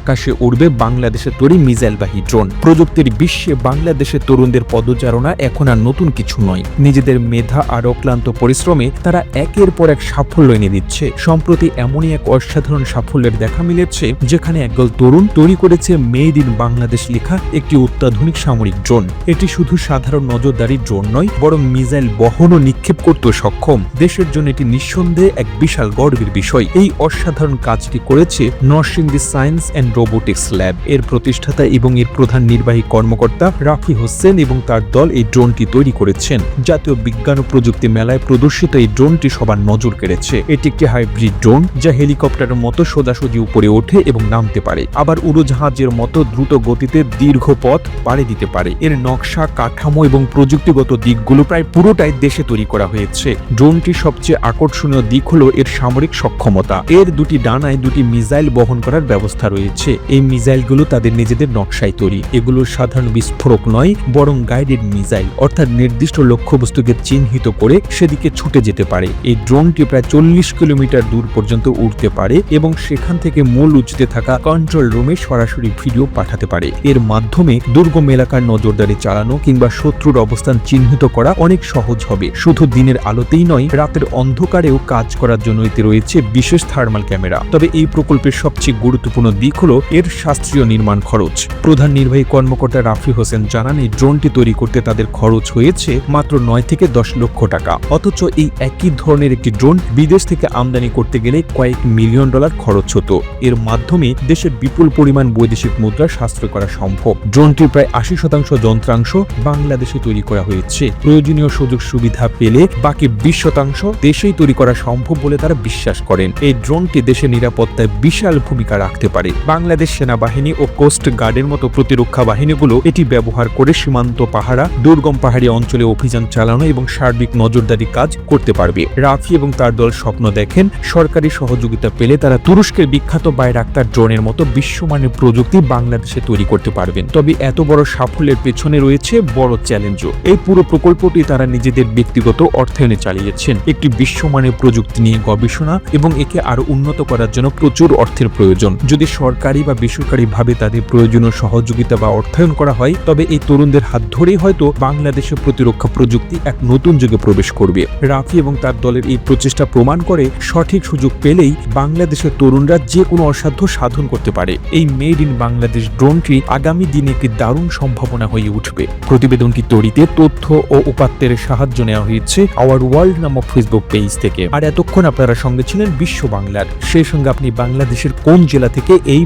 আকাশে উড়বে বাংলাদেশের তৈরি মিসাইলবাহী ড্রোন। প্রযুক্তির বিশ্বে বাংলাদেশের তরুণদের পদচারণা এখন আর নতুন কিছু নয়। নিজেদের মেধা আর অক্লান্ত পরিশ্রমে তারা একের পর এক সাফল্য এনে দিচ্ছে। সম্প্রতি এমনই এক অসাধারণ সাফল্যের দেখা মিলেছে, যেখানে একদল তরুণ তৈরি করেছে মেড ইন বাংলাদেশ লেখা একটি অত্যাধুনিক সামরিক ড্রোন। এটি শুধু সাধারণ নজরদারি ড্রোন নয়, বরং মিসাইল বহন ও নিক্ষেপ করতে সক্ষম। দেশের জন্য এটি নিঃসন্দেহে এক বিশাল গর্বের বিষয়। এই অসাধারণ কাজটি করেছে Narsingdi science and robotics lab এর প্রতিষ্ঠাতা এবং এর প্রধান নির্বাহী কর্মকর্তা রাফি হোসেন এবং তার দল এই ড্রোনটি তৈরি করেছেন। জাতীয় বিজ্ঞান ও প্রযুক্তি মেলায় প্রদর্শিত এই ড্রোনটি সবার নজর কেড়েছে। এটি একটি হাইব্রিড ড্রোন যা হেলিকপ্টারের মতো সোজাসুজি উপরে ওঠে এবং নামতে পারে। আবার উড়োজাহাজের মতো দ্রুত গতিতে দীর্ঘ পথ পাড়ি দিতে পারে। এর নকশা, কাঠামো এবং প্রযুক্তিগত দিকগুলো প্রায় পুরোটাই দেশে তৈরি করা হয়েছে। ড্রোনটির সবচেয়ে আকর্ষণীয় দিক হল এর সামরিক সক্ষমতা। এর দুটি ডানায় দুটি মিসাইল বহন করার ব্যবস্থা রয়েছে। এই মিসাইলগুলো তাদের নিজেদের নকশায় তৈরি। এগুলো সাধারণ বিস্ফোরক নয়, বরং গাইডেড মিসাইল, অর্থাৎ নির্দিষ্ট লক্ষ্যবস্তুকে চিহ্নিত করে সেদিকে ছুটে যেতে পারে। এই ড্রোনটি প্রায় চল্লিশ কিলোমিটার দূর পর্যন্ত উড়তে পারে এবং সেখান থেকে মূল উঁচুতে থাকা কন্ট্রোল রুমে সরাসরি ভিডিও পাঠাতে পারে। এর মাধ্যমে দুর্গম এলাকার নজরদারি চালানো কিংবা শত্রুর অবস্থান চিহ্নিত করা অনেক সহজ হবে। শুধু দিনের আলোতেই নয়, রাতের অন্ধকারেও কাজ করার জন্য এতে রয়েছে বিশেষ থার্মাল ক্যামেরা তবে এই প্রকল্পের সবচেয়ে গুরুত্বপূর্ণ দিক হলো এর শাস্ত্রীয় নির্মাণ খরচ। প্রধান নির্বাহী কর্মকর্তা রাফি হোসেন জানান, এই ড্রোনটি তৈরি করতে তাদের খরচ হয়েছে মাত্র নয় থেকে দশ লক্ষ টাকা। অথচ এই একই ধরনের একটি ড্রোন বিদেশ থেকে আমদানি করতে গেলে কয়েক মিলিয়ন ডলার খরচ হতো। এর মাধ্যমে দেশের বিপুল পরিমাণ বৈদেশিক মুদ্রা সাশ্রয় করা সম্ভব। ড্রোনটির প্রায় আশি শতাংশ যন্ত্রাংশ বাংলাদেশে তৈরি করা হয়েছে। প্রয়োজনীয় সুযোগ সুবিধা পেলে বাকি বিশ শতাংশ দেশেই তৈরি করা সম্ভব বলে তারা বিশ্বাস করেন। এই ড্রোনটি দেশের নিরাপত্তায় বিশাল ভূমিকা রাখতে পারে। বাংলাদেশ সেনাবাহিনী ও কোস্ট গার্ডের মতো প্রতিরক্ষা বাহিনীগুলো এটি ব্যবহার করে সীমান্ত পাহারা, দুর্গম পাহাড়ি অঞ্চলে অভিযান চালানো এবং সার্বিক নজরদারি কাজ করতে পারবে। রাফি এবং তার দল স্বপ্ন দেখেন, সরকারি সহযোগিতা পেলে তারা তুরস্কের বিখ্যাত বাইরাক্তার ড্রোনের মতো বিশ্বমানের প্রযুক্তি বাংলাদেশে তৈরি করতে পারবেন। তবে এত বড় সাফল্যের পেছনে রয়েছে বড় চ্যালেঞ্জও। এই পুরো প্রকল্পটি তারা নিজেদের ব্যক্তিগত অর্থায়নে চালিয়েছেন। একটি বিশ্বমানের প্রযুক্তি নিয়ে গবেষণা এবং একে আরও উন্নত করার জন্য প্রচুর অর্থের প্রয়োজন। যদি সরকারি বা বেসরকারিভাবে তাদের প্রয়োজনীয় সহযোগিতা বা অর্থায়ন করা হয়, তবে এই তরুণদের হাত ধরেই হয়তো বাংলাদেশের প্রতিরক্ষা প্রযুক্তি এক নতুন যুগে প্রবেশ করবে। রাফি এবং তার দলের এই প্রচেষ্টা প্রমাণ করে সঠিক সুযোগ পেলেই বাংলাদেশের তরুণরা যে কোনো অসাধ্য সাধন করতে পারে। এই মেড ইন বাংলাদেশ ড্রোনটি আগামী দিনে একটি দারুণ সম্ভাবনা হয়ে উঠবে। প্রতিবেদনটি তৈরিতে তথ্য ও উপাত্তের সাহায্য নেওয়া হয়েছে আওয়ার ওয়ার্ল্ড নামক ফেসবুক পেজ থেকে। আর এতক্ষণ আপনারা সঙ্গে ছিলেন বিশ্ব বাংলার। সেই সঙ্গে আপনি বাংলাদেশের কোন জেলা থেকে এই